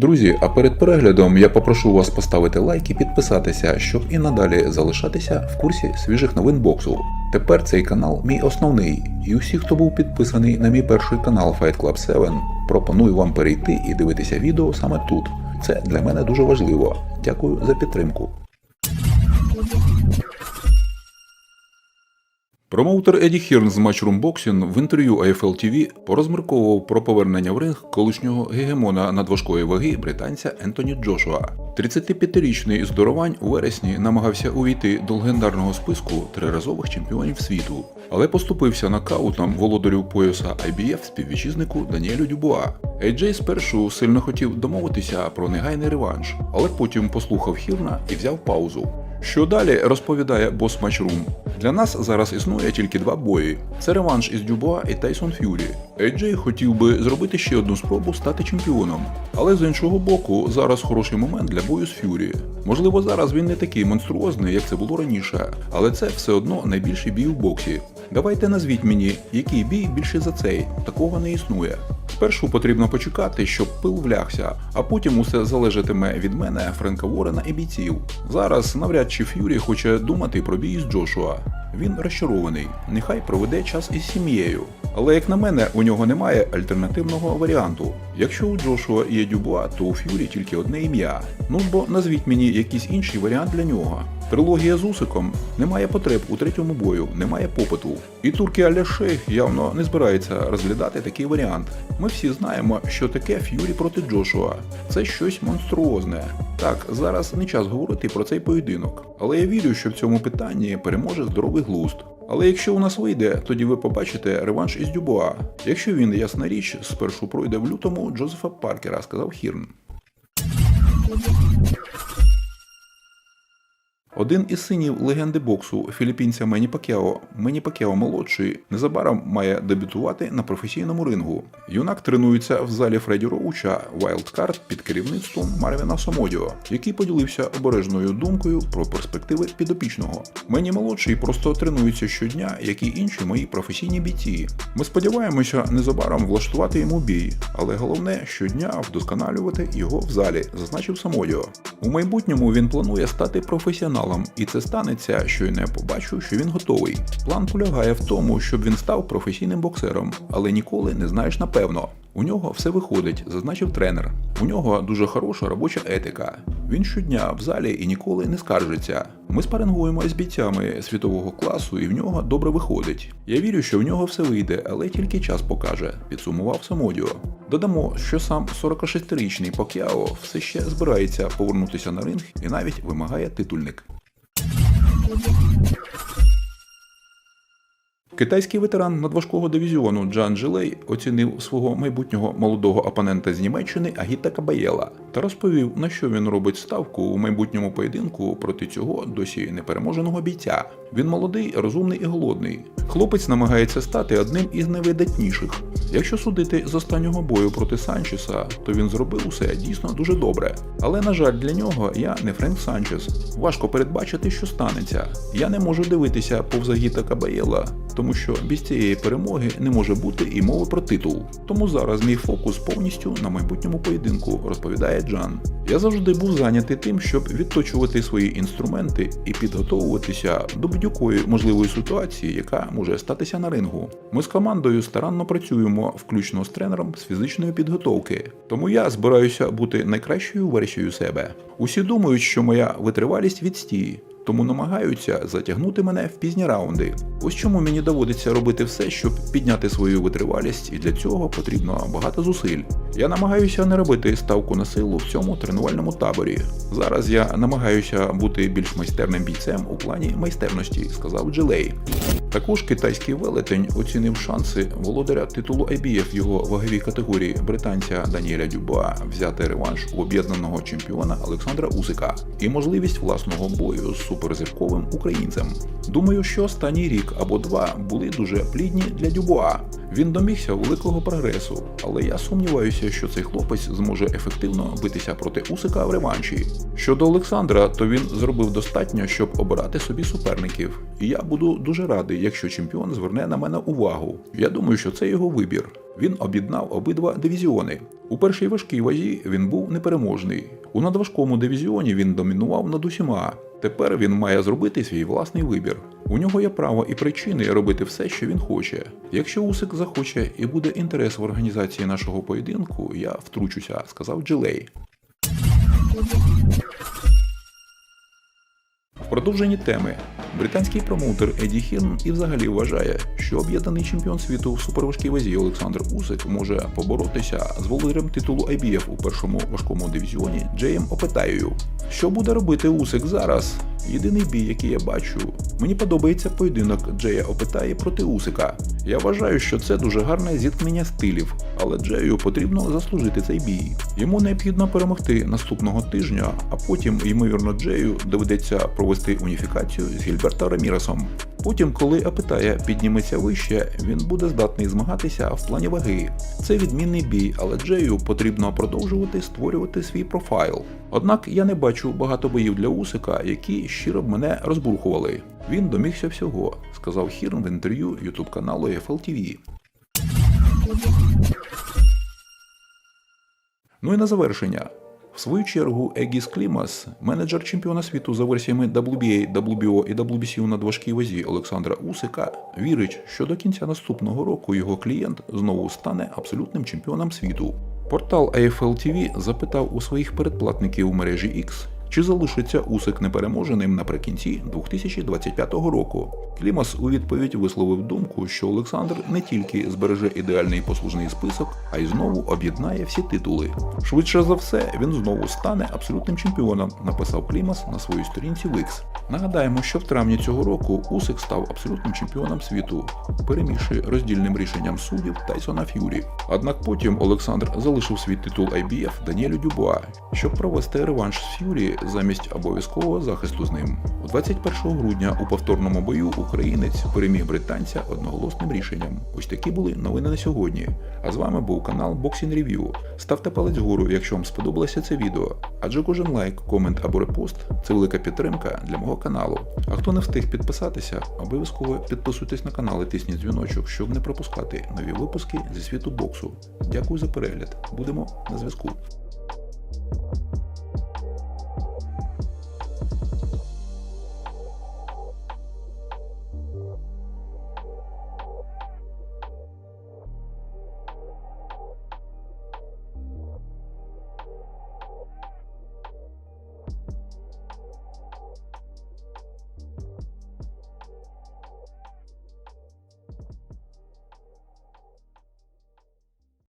Друзі, а перед переглядом я попрошу вас поставити лайк і підписатися, щоб і надалі залишатися в курсі свіжих новин боксу. Тепер цей канал мій основний, і усі, хто був підписаний на мій перший канал Fight Club 7, пропоную вам перейти і дивитися відео саме тут. Це для мене дуже важливо. Дякую за підтримку. Промоутер Еді Хірн з Matchroom Boxing в інтерв'ю AFL TV порозмірковував про повернення в ринг колишнього гегемона надважкої ваги британця Ентоні Джошуа. 35-річний здоровань у вересні намагався увійти до легендарного списку триразових чемпіонів світу, але поступився нокаутом володарю пояса IBF співвітчизнику Даніелю Дюбуа. AJ спершу сильно хотів домовитися про негайний реванш, але потім послухав Хірна і взяв паузу. Що далі розповідає бос Matchroom. Для нас зараз існує тільки два бої: це реванш із Дюбуа і Тайсон Ф'юрі. AJ хотів би зробити ще одну спробу стати чемпіоном. Але з іншого боку, зараз хороший момент для бою з Ф'юрі. Можливо, зараз він не такий монструозний, як це було раніше, але це все одно найбільший бій у боксі. Давайте назвіть мені, який бій більше за цей. Такого не існує. Спершу потрібно почекати, щоб пил влягся, а потім усе залежатиме від мене, Френка Ворена і бійців. Зараз навряд чи Ф'юрі хоче думати про бій з Джошуа. Він розчарований, нехай проведе час із сім'єю. Але як на мене, у нього немає альтернативного варіанту. Якщо у Джошуа є Дюбуа, то у Ф'юрі тільки одне ім'я. Ну бо назвіть мені якийсь інший варіант для нього. Трилогія з Усиком немає потреб у третьому бою, немає попиту. І турки Аля Шейх явно не збирається розглядати такий варіант. Ми всі знаємо, що таке Ф'юрі проти Джошуа. Це щось монструозне. Так, зараз не час говорити про цей поєдинок, але я вірю, що в цьому питанні переможе здоровий глузд. Але якщо у нас вийде, тоді ви побачите реванш із Дюбуа. Якщо він, ясна річ, спершу пройде в лютому Джозефа Паркера, сказав Хірн. Один із синів легенди боксу філіппінця Мені Пакео, Мені Пакео молодший, незабаром має дебютувати на професійному рингу. Юнак тренується в залі Фредді Роуча Wildcard під керівництвом Марвіна Сомодіо, який поділився обережною думкою про перспективи підопічного. Мені молодший просто тренується щодня, як і інші мої професійні бійці. Ми сподіваємося незабаром влаштувати йому бій, але головне щодня вдосконалювати його в залі, зазначив Самодіо. У майбутньому він планує стати професіоналом, і це станеться, щойно я побачу, що він готовий. План полягає в тому, щоб він став професійним боксером, але ніколи не знаєш напевно. У нього все виходить, зазначив тренер. У нього дуже хороша робоча етика. Він щодня в залі і ніколи не скаржиться. Ми спарингуємо з бійцями світового класу, і в нього добре виходить. Я вірю, що в нього все вийде, але тільки час покаже, підсумував Самодіо. Додамо, що сам 46-річний Пакяо все ще збирається повернутися на ринг і навіть вимагає титульник. Китайський ветеран надважкого дивізіону Джан Джилей оцінив свого майбутнього молодого опонента з Німеччини Агіта Кабаєла та розповів, на що він робить ставку у майбутньому поєдинку проти цього досі непереможеного бійця. Він молодий, розумний і голодний. Хлопець намагається стати одним із найвидатніших. Якщо судити з останнього бою проти Санчеса, то він зробив усе дійсно дуже добре. Але на жаль, для нього я не Френк Санчес. Важко передбачити, що станеться. Я не можу дивитися повз Агіта Кабаєла, тому що без цієї перемоги не може бути і мови про титул. Тому зараз мій фокус повністю на майбутньому поєдинку, розповідає Джан. Я завжди був зайнятий тим, щоб відточувати свої інструменти і підготовуватися до будь-якої можливої ситуації, яка може статися на рингу. Ми з командою старанно працюємо, включно з тренером з фізичної підготовки. Тому я збираюся бути найкращою версією себе. Усі думають, що моя витривалість відстій тому намагаються затягнути мене в пізні раунди. Ось чому мені доводиться робити все, щоб підняти свою витривалість, і для цього потрібно багато зусиль. Я намагаюся не робити ставку на силу в цьому тренувальному таборі. Зараз я намагаюся бути більш майстерним бійцем у плані майстерності, сказав Джилей. Також китайський велетень оцінив шанси володаря титулу IBF його ваговій категорії британця Даніеля Дюба взяти реванш у об'єднаного чемпіона Олександра Усика і можливість власного бою з суперзірковим українцем. Думаю, що останній рік або два були дуже плідні для Дюбуа. Він домігся великого прогресу, але я сумніваюся, що цей хлопець зможе ефективно битися проти Усика в реванші. Щодо Олександра, то він зробив достатньо, щоб обирати собі суперників. І я буду дуже радий, якщо чемпіон зверне на мене увагу. Я думаю, що це його вибір. Він об'єднав обидва дивізіони. У першій важкій вазі він був непереможний. У надважкому дивізіоні він домінував над усіма. Тепер він має зробити свій власний вибір. У нього є право і причини робити все, що він хоче. Якщо Усик захоче і буде інтерес в організації нашого поєдинку, я втручуся, сказав Джилей. В продовженні теми британський промоутер Еді Хірн і взагалі вважає, що об'єднаний чемпіон світу в суперважкій вазі Олександр Усик може поборотися з володарем титулу IBF у першому важкому дивізіоні Джеєм Опетаєю. Що буде робити Усик зараз? Єдиний бій, який я бачу, мені подобається поєдинок Джея Опетаї проти Усика. Я вважаю, що це дуже гарне зіткнення стилів, але Джею потрібно заслужити цей бій. Йому необхідно перемогти наступного тижня, а потім, ймовірно, Джею доведеться провести уніфікацію з Гільберто Раміресом. Потім, коли Апетая підніметься вище, він буде здатний змагатися в плані ваги. Це відмінний бій, але Джею потрібно продовжувати створювати свій профайл. Однак я не бачу багато боїв для Усика, які щиро б мене розбурхували. Він домігся всього, сказав Хірн в інтерв'ю ютуб каналу FLTV. Ну і на завершення. Свою чергу Егіс Клімас, менеджер чемпіона світу за версіями WBA, WBO і WBC у надважкій вазі Олександра Усика, вірить, що до кінця наступного року його клієнт знову стане абсолютним чемпіоном світу. Портал AFL TV запитав у своїх передплатників у мережі X, чи залишиться Усик непереможеним наприкінці 2025 року. Клімас у відповідь висловив думку, що Олександр не тільки збереже ідеальний послужний список, а й знову об'єднає всі титули. Швидше за все, він знову стане абсолютним чемпіоном, написав Клімас на своїй сторінці в X. Нагадаємо, що в травні цього року Усик став абсолютним чемпіоном світу, перемігши роздільним рішенням суддів Тайсона Ф'юрі. Однак потім Олександр залишив свій титул IBF Даніелю Дюбуа, щоб провести реванш з Ф'юрі замість обов'язкового захисту з ним. 21 грудня у повторному бою українець переміг британця одноголосним рішенням. Ось такі були новини на сьогодні. А з вами був канал Boxing Review. Ставте палець вгору, якщо вам сподобалося це відео, адже кожен лайк, комент або репост це велика підтримка для мого каналу. А хто не встиг підписатися, обов'язково підписуйтесь на канал і тисніть дзвіночок, щоб не пропускати нові випуски зі світу боксу. Дякую за перегляд. Будемо на зв'язку.